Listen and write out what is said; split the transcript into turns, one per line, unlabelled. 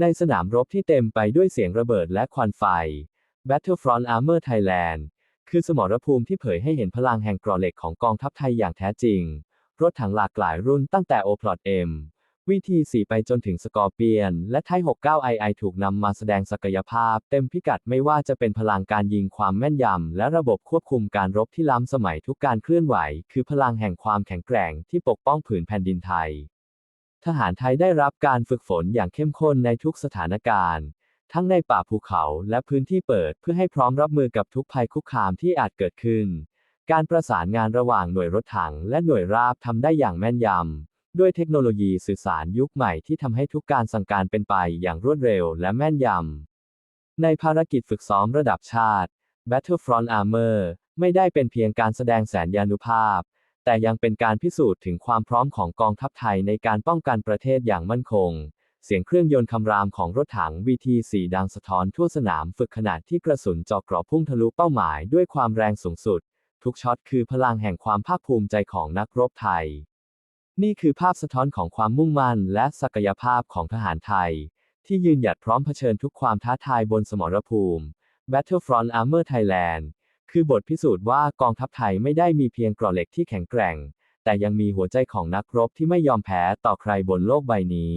ในสนามรบที่เต็มไปด้วยเสียงระเบิดและควันไฟ Battlefront Armor Thailand คือสมรภูมิที่เผยให้เห็นพลังแห่งกรอเหล็กของกองทัพไทยอย่างแท้จริง รถถังหลากหลายรุ่นตั้งแต่ O-Plot M วิธี4ไปจนถึงสกอร์เปียน และไท69 II ถูกนำมาแสดงศักยภาพ เต็มพิกัดไม่ว่าจะเป็นพลังการยิงความแม่นยำ และระบบควบคุมการรบที่ล้ำสมัยทุกการเคลื่อนไหว คือพลังแห่งความแข็งแกร่งที่ปกป้องผืนแผ่นดินไทย ทหารไทยได้รับการฝึกฝนอย่างเข้มข้นในทุกสถานการณ์ ทั้งในป่าภูเขาและพื้นที่เปิดเพื่อให้พร้อมรับมือกับทุกภัยคุกคามที่อาจเกิดขึ้น การประสานงานระหว่างหน่วยรถถังและหน่วยราบทำได้อย่างแม่นยำ ด้วยเทคโนโลยีสื่อสารยุคใหม่ที่ทำให้ทุกการสั่งการเป็นไปอย่างรวดเร็วและแม่นยำ ในภารกิจฝึกซ้อมระดับชาติ Battlefront Armor ไม่ได้เป็นเพียงการแสดงแสนยานุภาพ แต่ยังเป็นการพิสูจน์ถึงความพร้อมของกองทัพไทยในการป้องกันประเทศอย่างมั่นคง เสียงเครื่องยนต์คำรามของรถถัง VT-4 ดังสะท้อนทั่วสนามฝึกขณะที่กระสุนเจาะกราะพุ่งทะลุเป้าหมายด้วยความแรงสูงสุด ทุกช็อตคือพลังแห่งความภาคภูมิใจของนักรบไทย นี่คือภาพสะท้อนของความมุ่งมั่นและศักยภาพของทหารไทย ที่ยืนหยัดพร้อมเผชิญทุกความท้าทายบนสมรภูมิ Battlefront Armor Thailand คือบทพิสูจน์ว่ากองทัพไทยไม่ได้มีเพียงกราะเหล็กที่แข็งแกร่ง แต่ยังมีหัวใจของนักรบที่ไม่ยอมแพ้ต่อใครบนโลกใบนี้